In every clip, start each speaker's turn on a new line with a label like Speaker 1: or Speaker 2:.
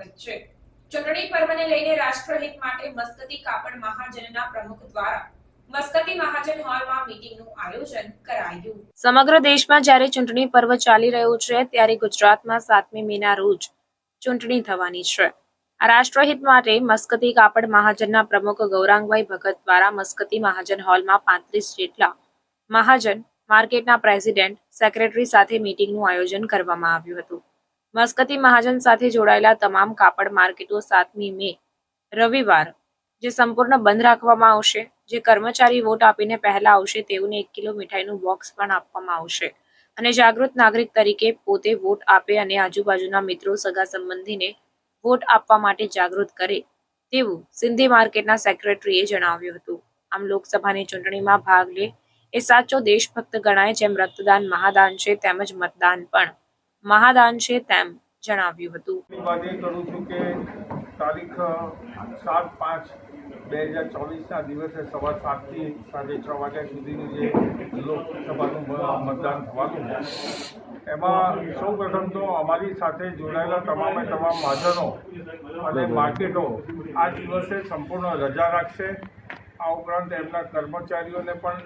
Speaker 1: છે. ચૂંટણી પર્વને લઈને રાષ્ટ્રહિત માટે મસ્કતી કાપડ મહાજનના પ્રમુખ દ્વારા મહાજન હોલમાં સમગ્ર દેશમાં જ્યારે ચૂંટણી પર્વ ચાલી રહ્યું છે, ત્યારે ગુજરાતમાં સાતમી મેના રોજ ચૂંટણી થવાની છે. આ રાષ્ટ્રહિત માટે મસ્કતી કાપડ મહાજનના પ્રમુખ ગૌરાંગભાઈ ભગત દ્વારા મસ્કતી મહાજન હોલમાં પાંત્રીસ જેટલા મહાજન માર્કેટના પ્રેસિડેન્ટ, સેક્રેટરી સાથે મીટિંગનું આયોજન કરવામાં આવ્યું હતું. મસ્કતી મહાજન સાથે જોડાયેલા તમામ કાપડ માર્કેટો સાતમી મે, રવિવાર, જે સંપૂર્ણ બંધ રાખવામાં આવશે. જે કર્મચારી વોટ આપીને પહેલા આવશે તેઓને એક કિલો મીઠાઈનું બોક્સ પણ આપવામાં આવશે. અને જાગૃત નાગરિક તરીકે પોતે વોટ આપે અને આજુબાજુના મિત્રો સગા સંબંધીને વોટ આપવા માટે જાગૃત કરે, તેવું સિંધી માર્કેટના સેક્રેટરીએ જણાવ્યું હતું. આમ લોકસભાની ચૂંટણીમાં ભાગ લે એ સાચો દેશભક્ત ગણાય જેમ રક્તદાન મહાદાન છે, તેમજ મતદાન પણ. મહાદાન છે તેમ જણાવ્યું હતું.
Speaker 2: કરું છું કે તારીખ સાત પાંચ બે હજાર ચોવીસના દિવસે સવાર સાતથી સાંજે છ વાગ્યા સુધીનું જે લોકસભાનું મતદાન થવાનું એમાં સૌ પ્રથમ તો અમારી સાથે જોડાયેલા તમામે તમામ માધનો અને માર્કેટો આ દિવસે સંપૂર્ણ રજા રાખશે. આ ઉપરાંત એમના કર્મચારીઓને પણ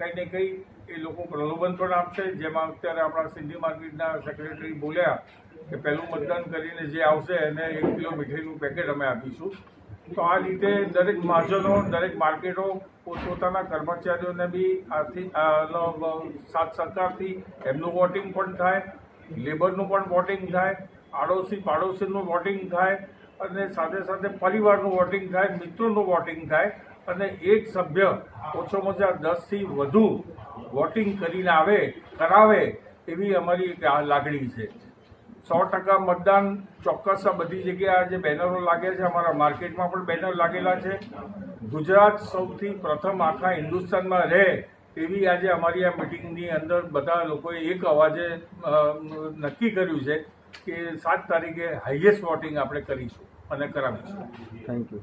Speaker 2: કંઈ ને કંઈ એ લોકો પ્રલોભન પણ આપશે, જેમાં અત્યારે આપણા સિંધી માર્કેટના સેક્રેટરી બોલ્યા કે પહેલું મતદાન કરીને જે આવશે એને એક કિલો મીઠાઈનું પેકેટ અમે આપીશું. તો આ રીતે દરેક મહાજનો, દરેક માર્કેટો પોતપોતાના કર્મચારીઓને બી આથી સાથ સહકારથી એમનું વોટિંગ પણ થાય લેબરનું પણ વોટિંગ થાય, આડોશી પાડોશીનું વોટિંગ થાય, અને સાથે સાથે પરિવારનું વોટિંગ થાય, મિત્રોનું વોટિંગ થાય, અને એક સભ્ય ઓછામાં ઓછા દસથી વધુ વોટિંગ કરીને આવે કરાવે એવી અમારી એક લાગણી છે. સો ટકા મતદાન ચોક્કસ આ બધી જગ્યાએ જે બેનરો લાગ્યા છે અમારા માર્કેટમાં પણ બેનર લાગેલા છે. ગુજરાત સૌથી પ્રથમ આખા હિન્દુસ્તાનમાં રહે એવી આજે અમારી આ મિટિંગની અંદર બધા લોકોએ એક અવાજે નક્કી કર્યું છે કે સાત તારીખે હાઈએસ્ટ વોટિંગ આપણે કરીશું અને કરાવીશું.
Speaker 3: Thank you